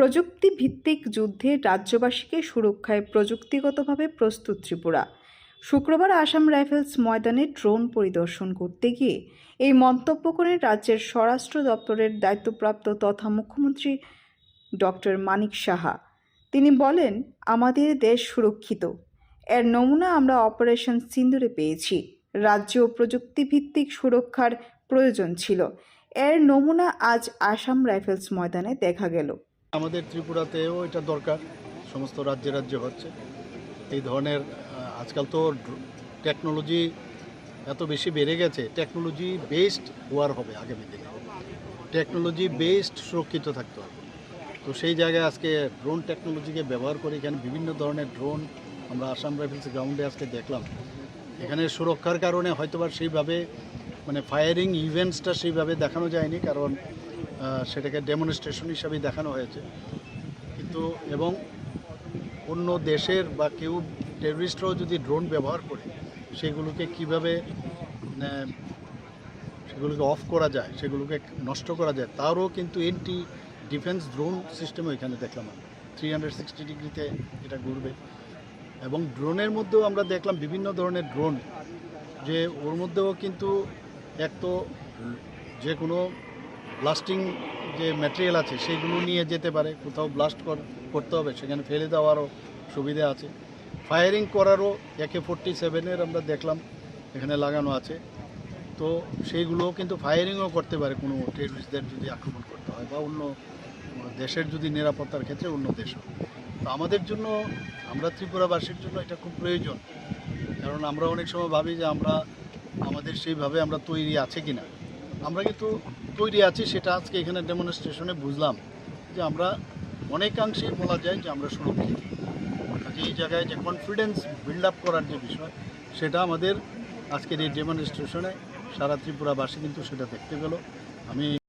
প্রযুক্তি ভিত্তিক যুদ্ধে রাজ্যবাসীকে সুরক্ষায় প্রযুক্তিগতভাবে প্রস্তুত ত্রিপুরা। শুক্রবার আসাম রাইফেলস ময়দানে ড্রোন পরিদর্শন করতে গিয়ে এই মন্তব্য করে রাজ্যের স্বরাষ্ট্র দপ্তরের দায়িত্বপ্রাপ্ত তথা মুখ্যমন্ত্রী ডক্টর মানিক সাহা। তিনি বলেন, আমাদের দেশ সুরক্ষিত। এর নমুনা আমরা অপারেশন সিন্দুরে পেয়েছি। রাজ্য প্রযুক্তিভিত্তিক সুরক্ষার প্রয়োজন ছিল। এর নমুনা আজ আসাম রাইফেলস ময়দানে দেখা গেল। আমাদের ত্রিপুরাতেও এটা দরকার, সমস্ত রাজ্যে রাজ্যে হচ্ছে। এই ধরনের আজকাল তো টেকনোলজি এত বেশি বেড়ে গেছে, টেকনোলজি বেসড ওয়ার হবে আগামী দিনে। টেকনোলজি বেসড সুরক্ষিত থাকতে হবে। তো সেই জায়গায় আজকে ড্রোন টেকনোলজিকে ব্যবহার করে এখানে বিভিন্ন ধরনের ড্রোন আমরা আসাম রাইফেলস গ্রাউন্ডে আজকে দেখলাম। এখানে সুরক্ষার কারণে হয়তোবা সেইভাবে মানে ফায়ারিং ইভেন্টসটা সেইভাবে দেখানো যায়নি, কারণ সেটাকে ডেমনস্ট্রেশন হিসাবেই দেখানো হয়েছে। কিন্তু এবং অন্য দেশের বা কেউ টেররিস্টরাও যদি ড্রোন ব্যবহার করে, সেগুলোকে কীভাবে সেগুলোকে অফ করা যায়, সেগুলোকে নষ্ট করা যায়, তারও কিন্তু এন্টি ডিফেন্স ড্রোন সিস্টেমও এখানে দেখলাম থ্রি হান্ড্রেড সিক্সটি ডিগ্রিতে এটা ঘুরবে। এবং ড্রোনের মধ্যেও আমরা দেখলাম বিভিন্ন ধরনের ড্রোন যে ওর মধ্যেও কিন্তু এক তো যে কোনো ব্লাস্টিং যে ম্যাটেরিয়াল আছে, সেগুলো নিয়ে যেতে পারে, কোথাও ব্লাস্ট করতে হবে, সেখানে ফেলে দেওয়ারও সুবিধা আছে। ফায়ারিং করারও একে ফোরটি সেভেনের আমরা দেখলাম, এখানে লাগানো আছে। তো সেইগুলোও কিন্তু ফায়ারিংও করতে পারে কোনো টেরিস্টদের যদি আক্রমণ করতে হয় বা অন্য দেশের যদি নিরাপত্তার ক্ষেত্রে অন্য দেশও তো আমাদের জন্য, আমরা ত্রিপুরাবাসীর জন্য এটা খুব প্রয়োজন। কারণ আমরা অনেক সময় ভাবি যে আমরা, আমাদের সেইভাবে আমরা তৈরি আছে কি না আমরা কিন্তু তৈরি আছি, সেটা আজকে এখানে ডেমনস্ট্রেশনে বুঝলাম যে আমরা অনেকাংশেই বলা যায় যে আমরা সুরক্ষিত। কাজে এই জায়গায় যে কনফিডেন্স বিল্ড আপ করার যে বিষয়, সেটা আমাদের আজকের এই ডেমনস্ট্রেশনে সারা ত্রিপুরাবাসী কিন্তু সেটা দেখতে পেল। আমি